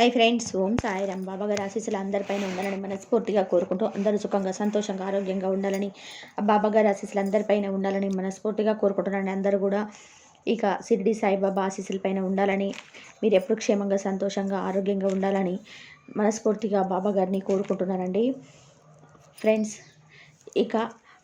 Hi friends Om Sairam. బాబా గారి ఆశీస్సులు అందరిపైన ఉండాలని మనస్ఫూర్తిగా కోరుకుంటూ అందరూ సుఖంగా సంతోషంగా ఆరోగ్యంగా ఉండాలని బాబా గారి ఆశీస్సులు అందరిపైన ఉండాలని మనస్ఫూర్తిగా కోరుకుంటున్నాను. అందరూ కూడా ఇక సిరిడి సాయిబాబా ఆశీస్సులపైన ఉండాలని మీరు ఎప్పుడు క్షేమంగా సంతోషంగా ఆరోగ్యంగా ఉండాలని మనస్ఫూర్తిగా బాబా గారిని కోరుకుంటున్నానండి. ఫ్రెండ్స్ ఇక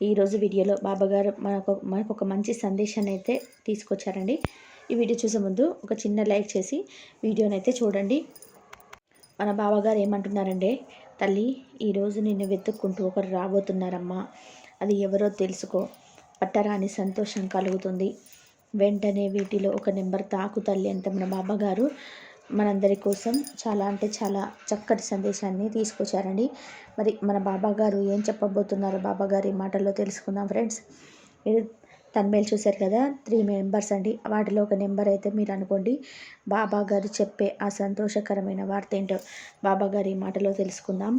ఈరోజు వీడియోలో బాబా గారు మనకు మనకు ఒక మంచి సందేశాన్ని అయితే తీసుకొచ్చారండి. ఈ వీడియో చూసే ముందు ఒక చిన్న లైక్ చేసి వీడియోని అయితే చూడండి. మన బావగారు ఏమంటున్నారంటే తల్లి ఈరోజు నిన్ను వెతుక్కుంటూ ఒకరు రాబోతున్నారమ్మా. అది ఎవరో తెలుసుకో. పట్టరాని సంతోషం కలుగుతుంది. వెంటనే వీటిలో ఒక నెంబర్ తాకు తల్లి అంత మన బాబాగారు. మనందరి కోసం చాలా అంటే చాలా చక్కటి సందేశాన్ని తీసుకొచ్చారండి. మరి మన బాబాగారు ఏం చెప్పబోతున్నారు బాబాగారు ఈ మాటల్లో తెలుసుకుందాం ఫ్రెండ్స్. మీరు తన్మేలు చూశారు కదా త్రీ మెంబర్స్ అండి. వాటిలో ఒక నెంబర్ అయితే మీరు అనుకోండి బాబా గారు చెప్పే ఆ సంతోషకరమైన వార్త ఏంటో బాబా గారి మాటలో తెలుసుకుందాం.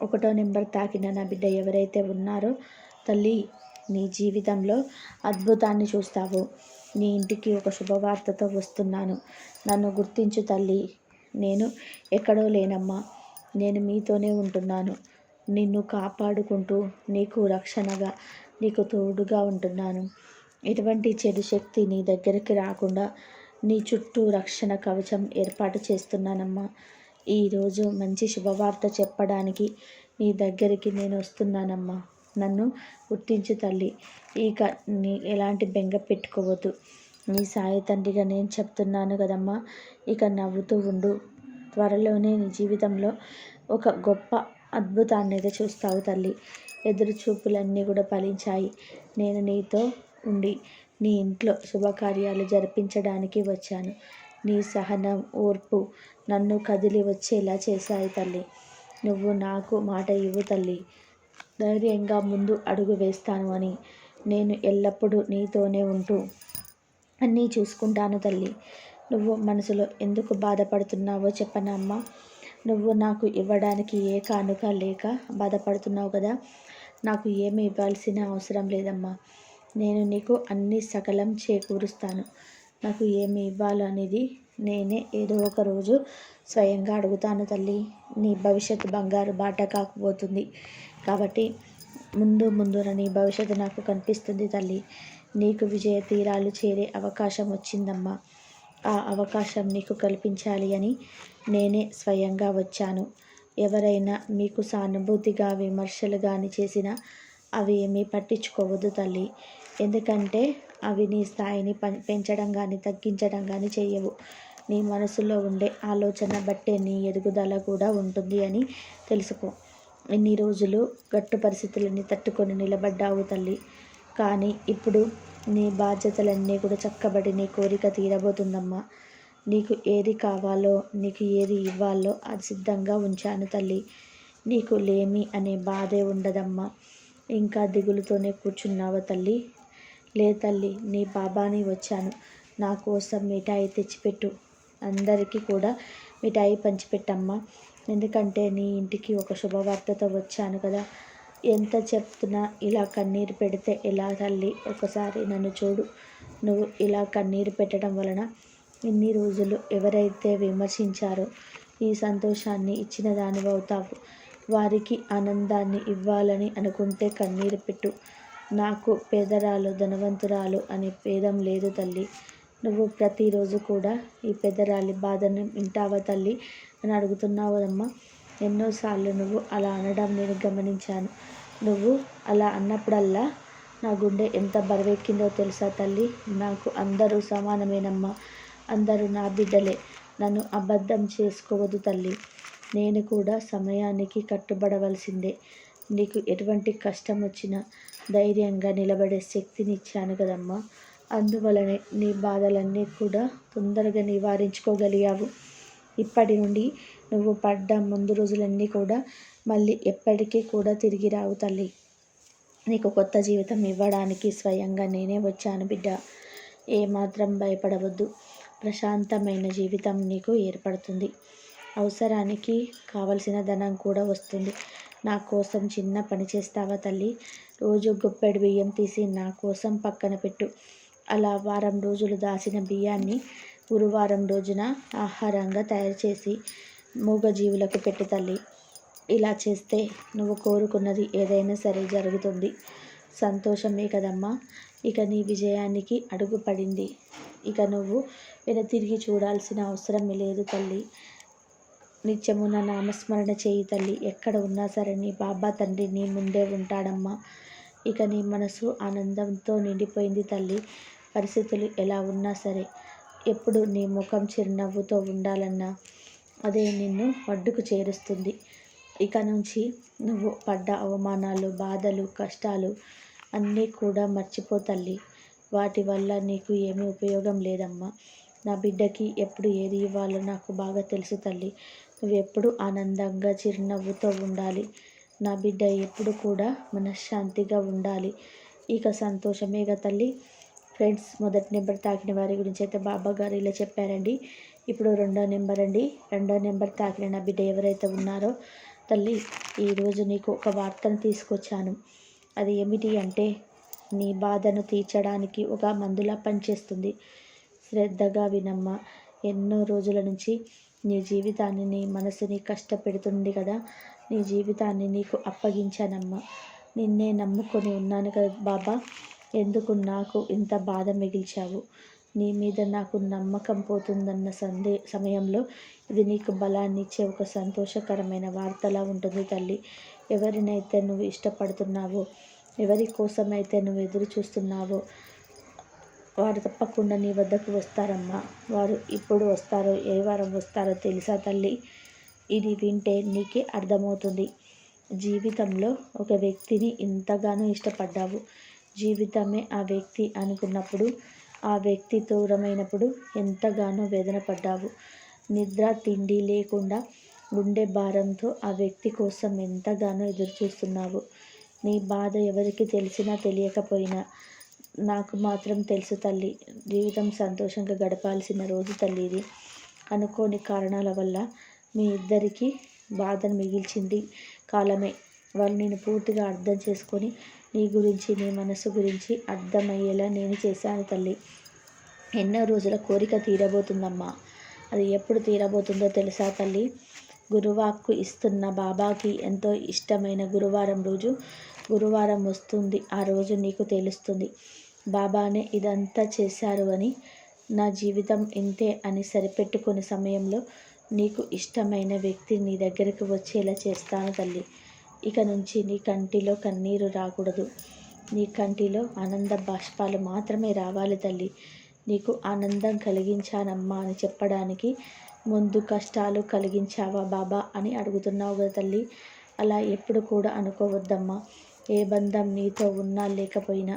ఒకటో నెంబర్ తాకిన నా బిడ్డ ఎవరైతే ఉన్నారో తల్లి నీ జీవితంలో అద్భుతాన్ని చూస్తావు. నీ ఇంటికి ఒక శుభవార్తతో వస్తున్నాను. నన్ను గుర్తించు తల్లి నేను ఎక్కడో లేనమ్మా. నేను మీతోనే ఉంటున్నాను. నిన్ను కాపాడుకుంటూ నీకు రక్షణగా నీకు తోడుగా ఉంటున్నాను. ఎటువంటి చెడు శక్తి నీ దగ్గరికి రాకుండా నీ చుట్టూ రక్షణ కవచం ఏర్పాటు చేస్తున్నానమ్మా. ఈరోజు మంచి శుభవార్త చెప్పడానికి నీ దగ్గరికి నేను వస్తున్నానమ్మా. నన్ను గుర్తించు తల్లి. ఇక నీ ఎలాంటి బెంగ పెట్టుకోవద్దు. నీ సాయి తండ్రిగా నేను చెప్తున్నాను కదమ్మా. ఇక నవ్వుతూ ఉండు. త్వరలోనే నీ జీవితంలో ఒక గొప్ప అద్భుతాన్ని అయితే చూస్తావు తల్లి. ఎదురు చూపులన్నీ కూడా ఫలించాయి. నేను నీతో ఉండి నీ ఇంట్లో శుభకార్యాలు జరిపించడానికి వచ్చాను. నీ సహనం ఓర్పు నన్ను కదిలి వచ్చేలా చేశాయి తల్లి. నువ్వు నాకు మాట ఇవ్వు తల్లి. ధైర్యంగా ముందు అడుగు వేస్తాను అని నేను ఎల్లప్పుడూ నీతోనే ఉంటూ అన్నీ చూసుకుంటాను తల్లి. నువ్వు మనసులో ఎందుకు బాధపడుతున్నావో చెప్పనమ్మా నువ్వు నాకు ఇవ్వడానికి ఏ కానుక లేక బాధపడుతున్నావు కదా? నాకు ఏమి ఇవ్వాల్సిన అవసరం లేదమ్మా. నేను నీకు అన్ని సకలం చేకూరుస్తాను. నాకు ఏమి ఇవ్వాలనేది నేనే ఏదో ఒక రోజు స్వయంగా అడుగుతాను తల్లి. నీ భవిష్యత్తు బంగారు బాట కాకపోతుంది కాబట్టి ముందు ముందున నీ భవిష్యత్తు నాకు కనిపిస్తుంది తల్లి. నీకు విజయ తీరాలు చేరే అవకాశం వచ్చిందమ్మా. ఆ అవకాశం నీకు కల్పించాలి అని నేనే స్వయంగా వచ్చాను. ఎవరైనా మీకు సానుభూతిగా విమర్శలు కానీ చేసినా అవి ఏమీ పట్టించుకోవద్దు తల్లి. ఎందుకంటే అవి నీ స్థాయిని పెంచడం కానీ తగ్గించడం కానీ చేయవు. నీ మనసులో ఉండే ఆలోచన బట్టే నీ ఎదుగుదల కూడా ఉంటుంది అని తెలుసుకో. ఇన్ని రోజులు గట్టు పరిస్థితులని తట్టుకొని నిలబడ్డావు తల్లి. కానీ ఇప్పుడు నీ బాధ్యతలన్నీ కూడా చక్కబడి నీ కోరిక తీరబోతుందమ్మా. నీకు ఏది కావాలో నీకు ఏది ఇవ్వాలో అది సిద్ధంగా ఉంచాను తల్లి. నీకు లేమి అనే బాధే ఉండదమ్మా. ఇంకా దిగులుతోనే కూర్చున్నావా తల్లి? లే తల్లి నీ బాబాని వచ్చాను. నా కోసం మిఠాయి తెచ్చిపెట్టు. అందరికీ కూడా మిఠాయి పంచిపెట్టమ్మా. ఎందుకంటే నీ ఇంటికి ఒక శుభవార్తతో వచ్చాను కదా. ఎంత చెప్తున్నా ఇలా కన్నీరు పెడితే ఎలా తల్లి? ఒకసారి నన్ను చూడు. నువ్వు ఇలా కన్నీరు పెట్టడం వలన ఇన్ని రోజులు ఎవరైతే విమర్శించారో ఈ సంతోషాన్ని ఇచ్చిన దానివవుతావు వారికి ఆనందాన్ని ఇవ్వాలని అనుకుంటే కన్నీరు పెట్టు. నాకు పేదరాలు ధనవంతురాలు అనే భేదం లేదు తల్లి. నువ్వు ప్రతిరోజు కూడా ఈ పెదరాలి బాధను వింటావా తల్లి? అని అడుగుతున్నావమ్మా ఎన్నోసార్లు నువ్వు అలా అనడం నేను గమనించాను. నువ్వు అలా అన్నప్పుడల్లా నా గుండె ఎంత బరువెక్కిందో తెలుసా తల్లి? నాకు అందరూ సమానమేనమ్మా. అందరూ నా బిడ్డలే. నన్ను అబద్ధం చేసుకోవద్దు తల్లి. నేను కూడా సమయానికి కట్టుబడవలసిందే. నీకు ఎటువంటి కష్టం వచ్చినా ధైర్యంగా నిలబడే శక్తిని ఇచ్చాను కదమ్మా. అందువలనే నీ బాధలన్నీ కూడా తొందరగా నివారించుకోగలిగావు. ఇప్పటి నుండి నువ్వు పడ్డ ముందు రోజులన్నీ కూడా మళ్ళీ ఎప్పటికీ కూడా తిరిగి రావు తల్లి. నీకు కొత్త జీవితం ఇవ్వడానికి స్వయంగా నేనే వచ్చాను బిడ్డ. ఏమాత్రం భయపడవద్దు. ప్రశాంతమైన జీవితం నీకు ఏర్పడుతుంది. అవసరానికి కావలసిన ధనం కూడా వస్తుంది. నా కోసం చిన్న పని చేస్తావా తల్లి? రోజు గుప్పెడు బియ్యం తీసి నా కోసం పక్కన పెట్టు. అలా వారం రోజులు దాచిన బియ్యాన్ని గురువారం రోజున ఆహారంగా తయారు చేసి మూగజీవులకు పెట్టు తల్లి. ఇలా చేస్తే నువ్వు కోరుకున్నది ఏదైనా సరే జరుగుతుంది. సంతోషమే కదమ్మా. ఇక నీ విజయానికి అడుగుపడింది ఇక నువ్వు తిరిగి చూడాల్సిన అవసరం లేదు తల్లి. నిత్యము నా నామస్మరణ చేయి తల్లి. ఎక్కడ ఉన్నా సరే నీ బాబా తండ్రి నీ ముందే ఉంటాడమ్మా. ఇక నీ మనసు ఆనందంతో నిండిపోయింది తల్లి. పరిస్థితులు ఎలా ఉన్నా సరే ఎప్పుడు నీ ముఖం చిరునవ్వుతో ఉండాలన్నా అదే నిన్ను ఒడ్డుకు చేరుస్తుంది. ఇక నుంచి నువ్వు పడ్డ అవమానాలు బాధలు కష్టాలు అన్నీ కూడా మర్చిపో తల్లి. వాటి వల్ల నీకు ఏమీ ఉపయోగం లేదమ్మా. నా బిడ్డకి ఎప్పుడు ఏది ఇవ్వాలో నాకు బాగా తెలుసు తల్లి. నువ్వు ఎప్పుడు ఆనందంగా చిరునవ్వుతో ఉండాలి. నా బిడ్డ ఎప్పుడు కూడా మనశ్శాంతిగా ఉండాలి. ఇక సంతోషమేగా తల్లి? ఫ్రెండ్స్ మొదటి నెంబర్ తాకిన వారి గురించి అయితే బాబా గారు ఇలా చెప్పారండి. ఇప్పుడు రెండో నెంబర్ అండి. రెండో నెంబర్ తాకిన నా బిడ్డ ఎవరైతే ఉన్నారో తల్లి ఈరోజు నీకు ఒక వార్తను తీసుకొచ్చాను. అది ఏమిటి అంటే నీ బాధను తీర్చడానికి ఒక మందులా పనిచేస్తుంది. శ్రద్ధగా వినమ్మ. ఎన్నో రోజుల నుంచి నీ జీవితాన్ని నీ మనసుని కష్టపెడుతుంది కదా. నీ జీవితాన్ని నీకు అప్పగించానమ్మా. నిన్నే నమ్ముకొని ఉన్నాను కదా బాబా. ఎందుకు నాకు ఇంత బాధ మిగిల్చావు? నీ మీద నాకు నమ్మకం పోతుందన్న సందే సమయంలో ఇది నీకు బలాన్ని ఇచ్చే ఒక సంతోషకరమైన వార్తలా ఉంటుంది తల్లి. ఎవరినైతే నువ్వు ఇష్టపడుతున్నావో ఎవరి కోసమైతే నువ్వు ఎదురు చూస్తున్నావో వారు తప్పకుండా నీ వద్దకు వస్తారమ్మా. వారు ఇప్పుడు వస్తారో ఏ వారం వస్తారో తెలుసా తల్లి? ఇది వింటే నీకే అర్థమవుతుంది. జీవితంలో ఒక వ్యక్తిని ఇంతగానో ఇష్టపడ్డావు. జీవితమే ఆ వ్యక్తి అనుకున్నప్పుడు ఆ వ్యక్తి దూరమైనప్పుడు ఎంతగానో వేదన పడ్డావు నిద్ర తిండి లేకుండా గుండె భారంతో ఆ వ్యక్తి కోసం ఎంతగానో ఎదురు చూస్తున్నావు నీ బాధ ఎవరికి తెలిసినా తెలియకపోయినా నాకు మాత్రం తెలుసు తల్లి. జీవితం సంతోషంగా గడపాల్సిన రోజు తల్లి ఇది. అనుకోని కారణాల వల్ల మీ ఇద్దరికి బాధను మిగిల్చింది కాలమే. వాళ్ళు నేను పూర్తిగా అర్థం చేసుకొని నీ గురించి నీ మనసు గురించి అర్థమయ్యేలా నేను చేశాను తల్లి. ఎన్నో రోజుల కోరిక తీరబోతుందమ్మా. అది ఎప్పుడు తీరబోతుందో తెలుసా తల్లి? గురువాక్కు ఇస్తున్న బాబాకి ఎంతో ఇష్టమైన గురువారం రోజు గురువారం వస్తుంది. ఆ రోజు నీకు తెలుస్తుంది. బాబానే ఇదంతా చేశారు అని నా జీవితం ఇంతే అని సరిపెట్టుకునే సమయంలో నీకు ఇష్టమైన వ్యక్తి నీ దగ్గరకు వచ్చేలా చేస్తాను తల్లి. ఇక నుంచి నీ కంటిలో కన్నీరు రాకూడదు. నీ కంటిలో ఆనంద బాష్పాలు మాత్రమే రావాలి తల్లి. నీకు ఆనందం కలిగించానమ్మా అని చెప్పడానికి ముందు కష్టాలు కలిగించావా బాబా అని అడుగుతున్నావు కదా తల్లి. అలా ఎప్పుడు కూడా అనుకోవద్దమ్మా. ఏ బంధం నీతో ఉన్నా లేకపోయినా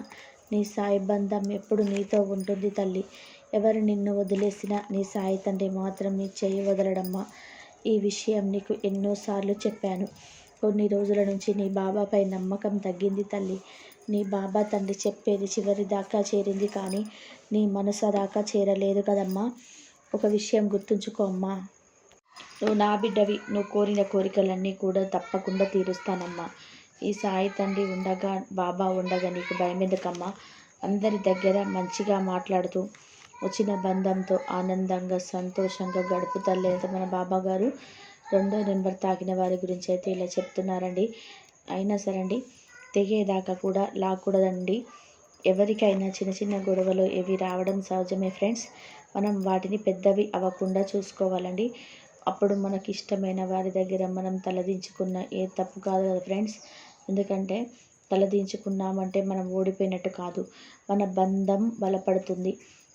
నీ సాయి బంధం ఎప్పుడు నీతో ఉంటుంది తల్లి. ఎవరు నిన్ను వదిలేసినా నీ సాయి తండ్రి మాత్రం నీ చేయి వదలడమ్మా. ఈ విషయం నీకు ఎన్నోసార్లు చెప్పాను. కొన్ని రోజుల నుంచి నీ బాబాపై నమ్మకం తగ్గింది తల్లి. నీ బాబా తండ్రి చెప్పేది చివరి దాకా చేరింది కానీ నీ మనసు దాకా చేరలేదు కదమ్మా. ఒక విషయం గుర్తుంచుకో అమ్మా. నువ్వు నా బిడ్డవి. నువ్వు కోరిన కోరికలన్నీ కూడా తప్పకుండా తీరుస్తానమ్మా. ఈ సాయి తండ్రి ఉండగా బాబా ఉండగా నీకు భయం ఎందుకమ్మా అందరి దగ్గర మంచిగా మాట్లాడుతూ వచ్చిన బంధంతో ఆనందంగా సంతోషంగా గడుపుతలేదు మన బాబా గారు రెండో నెంబర్ తాకిన వారి గురించి అయితే ఇలా చెప్తున్నారండి. అయినా సరే అండి తెగేదాకా కూడా లాక్కూడదండి. ఎవరికైనా చిన్న చిన్న గొడవలు ఇవి రావడం సహజమే ఫ్రెండ్స్. మనం వాటిని పెద్దవి అవ్వకుండా చూసుకోవాలండి. అప్పుడు మనకి ఇష్టమైన వారి దగ్గర మనం తలదించుకున్న ఏ తప్పు కాదు కదా ఫ్రెండ్స్. ఎందుకంటే తలదించుకున్నామంటే మనం ఓడిపోయినట్టు కాదు. మన బంధం బలపడుతుంది.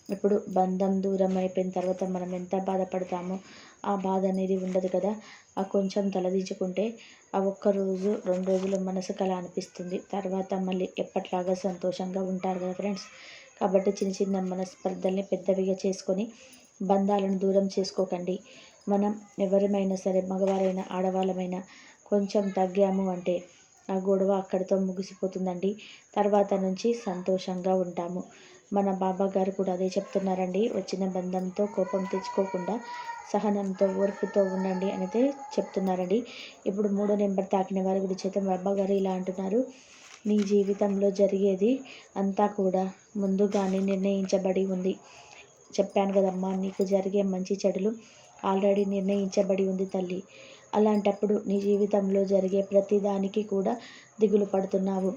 ఇప్పుడు బంధం దూరం అయిపోయిన తర్వాత మనం ఎంత బాధపడతామో ఆ బాధ అనేది ఉండదు కదా. ఆ కొంచెం తలదించుకుంటే ఆ ఒక్క రోజు రెండు రోజులు మనసుకు అలా అనిపిస్తుంది. తర్వాత మళ్ళీ ఎప్పట్లాగా సంతోషంగా ఉంటారు కదా ఫ్రెండ్స్. కాబట్టి చిన్న చిన్న మనస్పర్ధల్ని పెద్దవిగా చేసుకొని బంధాలను దూరం చేసుకోకండి. మనం ఎవరిమైనా సరే మగవారైనా ఆడవాళ్ళమైనా కొంచెం తగ్గాము అంటే ఆ గొడవ అక్కడితో ముగిసిపోతుందండి. తర్వాత నుంచి సంతోషంగా ఉంటాము. మన బాబా గారు కూడా అదే చెప్తున్నారండి. వచ్చిన బంధంతో కోపం తెచ్చుకోకుండా సహనంతో ఓర్పుతో ఉండండి అనేది చెప్తున్నారండి. ఇప్పుడు మూడో నెంబర్ తాకిన వారి గురించి అయితే బాబా గారు ఇలా అంటున్నారు. నీ జీవితంలో జరిగేది అంతా కూడా ముందుగానే నిర్ణయించబడి ఉంది. చెప్పాను కదమ్మా నీకు జరిగే మంచి చెడులు ఆల్రెడీ నిర్ణయించబడి ఉంది తల్లి. అలాంటప్పుడు నీ జీవితంలో జరిగే ప్రతిదానికి కూడా దిగులు పడుతున్నావు.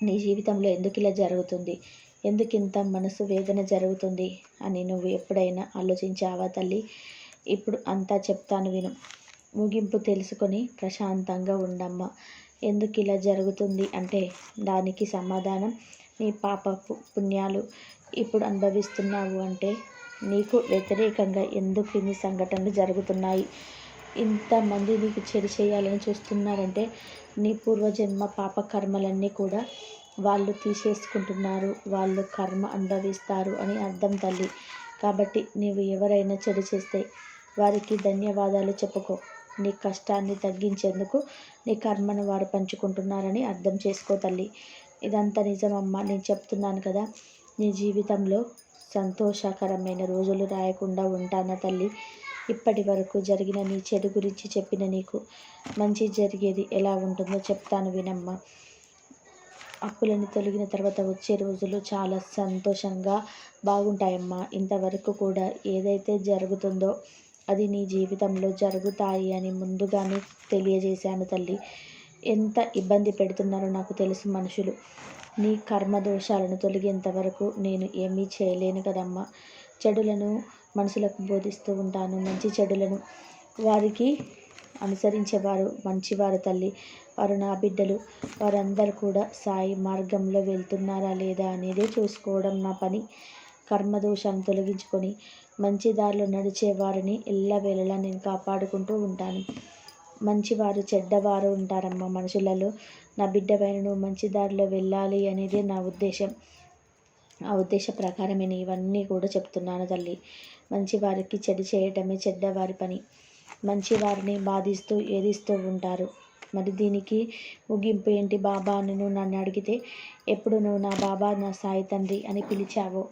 నీ జీవితంలో ఎందుకు ఇలా జరుగుతుంది? ఎందుకింత మనసు వేదన జరుగుతుంది అని నువ్వు ఎప్పుడైనా ఆలోచించావా తల్లి? ఇప్పుడు అంతా చెప్తాను విను. ముగింపు తెలుసుకొని ప్రశాంతంగా ఉండమ్మా. ఎందుకు ఇలా జరుగుతుంది అంటే దానికి సమాధానం నీ పాప పుణ్యాలు ఇప్పుడు అనుభవిస్తున్నావు అంటే నీకు వ్యతిరేకంగా ఎందుకు ఇన్ని సంఘటనలు జరుగుతున్నాయి? ఇంతమంది నీకు చెడు చేయాలని చూస్తున్నారంటే నీ పూర్వజన్మ పాప కర్మలన్నీ కూడా వాళ్ళు తీసేసుకుంటున్నారు వాళ్ళు కర్మ అనుభవిస్తారు అని అర్థం తల్లి. కాబట్టి నీవు ఎవరైనా చెడు చేస్తే వారికి ధన్యవాదాలు చెప్పుకో. నీ కష్టాన్ని తగ్గించేందుకు నీ కర్మను వారు పంచుకుంటున్నారని అర్థం చేసుకో తల్లి. ఇదంతా నిజమమ్మా నేను చెప్తున్నాను కదా. నీ జీవితంలో సంతోషకరమైన రోజులు రాయకుండా ఉంటానా తల్లి? ఇప్పటి వరకు జరిగిన నీ చెడు గురించి చెప్పిన నీకు మంచి జరిగేది ఎలా ఉంటుందో చెప్తాను వినమ్మా. అప్పులను తొలగిన తర్వాత వచ్చే రోజులు చాలా సంతోషంగా బాగుంటాయమ్మా. ఇంతవరకు కూడా ఏదైతే జరుగుతుందో అది నీ జీవితంలో జరుగుతాయి అని ముందుగానే తెలియజేశాను తల్లి. ఎంత ఇబ్బంది పెడుతున్నారో నాకు తెలుసు మనుషులు. నీ కర్మ దోషాలను తొలగేంత వరకు నేను ఏమీ చేయలేను కదమ్మా. చెడులను మనుషులకు బోధిస్తూ ఉంటాను. మంచి చెడులను వారికి అనుసరించేవారు మంచివారు తల్లి. వారు నా బిడ్డలు. వారందరూ కూడా సాయి మార్గంలో వెళ్తున్నారా లేదా అనేది చూసుకోవడం నా పని. కర్మదోషాన్ని తొలగించుకొని మంచి దారిలో నడిచే వారిని ఎల్లవేళలా నేను కాపాడుకుంటూ ఉంటాను. మంచివారు చెడ్డవారు ఉంటారమ్మ మనుషులలో. నా బిడ్డ పైన నువ్వు మంచి దారిలో వెళ్ళాలి అనేది నా ఉద్దేశం. ఆ ఉద్దేశ ప్రకారమే నేను ఇవన్నీ కూడా చెప్తున్నాను తల్లి. మంచి వారికి చెడు చేయటమే చెడ్డవారి పని. మంచి వారిని బాధిస్తూ ఏదిస్తూ ఉంటారు. మరి దీనికి ముగింపు ఏంటి? బాబా అని నువ్వు నన్ను అడిగితే ఎప్పుడు నువ్వు నా బాబా నా సాయి తండ్రి అని పిలిచావో.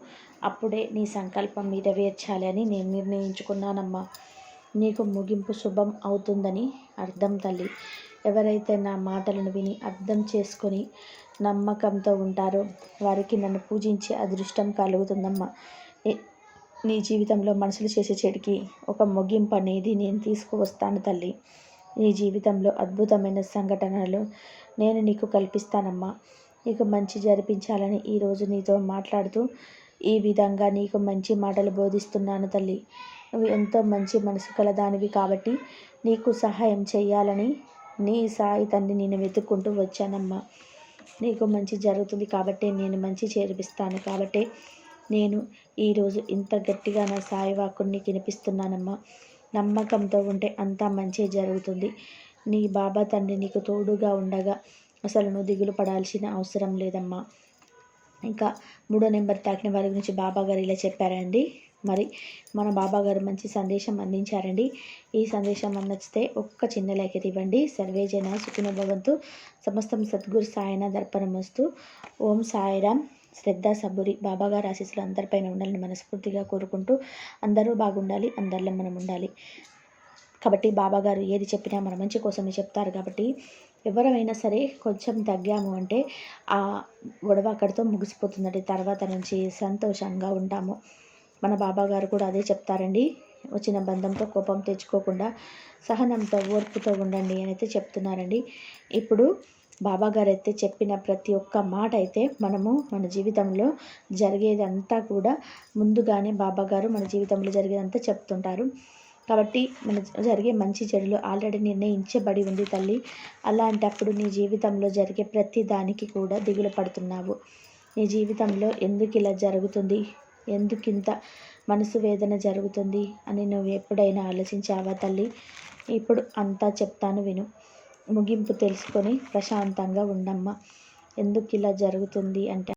అప్పుడే నీ సంకల్పం నెరవేర్చాలి అని నేను నిర్ణయించుకున్నానమ్మా. నీకు ముగింపు శుభం అవుతుందని అర్థం తల్లి. ఎవరైతే నా మాటలను విని అర్థం చేసుకొని నమ్మకంతో ఉంటారో వారికి నన్ను పూజించే అదృష్టం కలుగుతుందమ్మా. నీ జీవితంలో మనుషులు చేసే చెడికి ఒక ముగింపు అనేది నేను తీసుకువస్తాను తల్లి. నీ జీవితంలో అద్భుతమైన సంఘటనలు నేను నీకు కల్పిస్తానమ్మా. నీకు మంచి జరిపించాలని ఈరోజు నీతో మాట్లాడుతూ ఈ విధంగా నీకు మంచి మాటలు బోధిస్తున్నాను తల్లి. నువ్వు ఎంతో మంచి మనసు కలదానివి కాబట్టి నీకు సహాయం చేయాలని నీ సాయి తండ్రి నేను వెతుక్కుంటూ వచ్చానమ్మా. నీకు మంచి జరుగుతుంది కాబట్టి నేను మంచి చేర్పిస్తాను కాబట్టి నేను ఈరోజు ఇంత గట్టిగా నా సాయి వాక్కుని వినిపిస్తున్నానమ్మా. నమ్మకంతో ఉంటే అంతా మంచి జరుగుతుంది. నీ బాబా తండ్రి నీకు తోడుగా ఉండగా అసలు నువ్వు దిగులు పడాల్సిన అవసరం లేదమ్మా. ఇంకా మూడో నెంబర్ తాకిన వారి గురించి బాబా గారు ఇలా చెప్పారండి. మరి మన బాబా గారు మంచి సందేశం అందించారండి. ఈ సందేశం నచ్చితే ఒక్క చిన్న లైక్ ఇవ్వండి. సర్వే జన సుఖిన భవంతు. సమస్తం సద్గురు సాయన దర్పణమస్తు. ఓం సాయిరామ్. శ్రద్ధ సబురి బాబాగారు ఆశీస్సులు అందరిపైన ఉండాలని మనస్ఫూర్తిగా కోరుకుంటూ అందరూ బాగుండాలి అందరిలో మనం ఉండాలి. కాబట్టి బాబాగారు ఏది చెప్పినా మన మంచి కోసమే చెప్తారు కాబట్టి ఎవరైనా సరే కొంచెం తగ్గాము అంటే ఆ గొడవ అక్కడితో ముగిసిపోతుందండి. తర్వాత నుంచి సంతోషంగా ఉంటాము. మన బాబాగారు కూడా అదే చెప్తారండి. వచ్చిన బంధంతో కోపం తెచ్చుకోకుండా సహనంతో ఓర్పుతో ఉండండి అని అయితే చెప్తున్నారండి. ఇప్పుడు బాబాగారు అయితే చెప్పిన ప్రతి ఒక్క మాట అయితే మనము మన జీవితంలో జరిగేదంతా కూడా ముందుగానే బాబాగారు మన జీవితంలో జరిగేదంతా చెప్తుంటారు. కాబట్టి మన జరిగే మంచి చెడులు ఆల్రెడీ నిర్ణయించబడి ఉంది తల్లి. అలాంటప్పుడు నీ జీవితంలో జరిగే ప్రతి దానికి కూడా దిగులు పడుతున్నావు. నీ జీవితంలో ఎందుకు ఇలా జరుగుతుంది? ఎందుకింత మనసు వేదన జరుగుతుంది? అని నువ్వు ఎప్పుడైనా ఆలోచించావా తల్లి? ఇప్పుడు అంతా చెప్తాను విను. ముగింపు తెలుసుకొని ప్రశాంతంగా ఉండమ్మా. ఎందుకు ఇలా జరుగుతుంది అంటే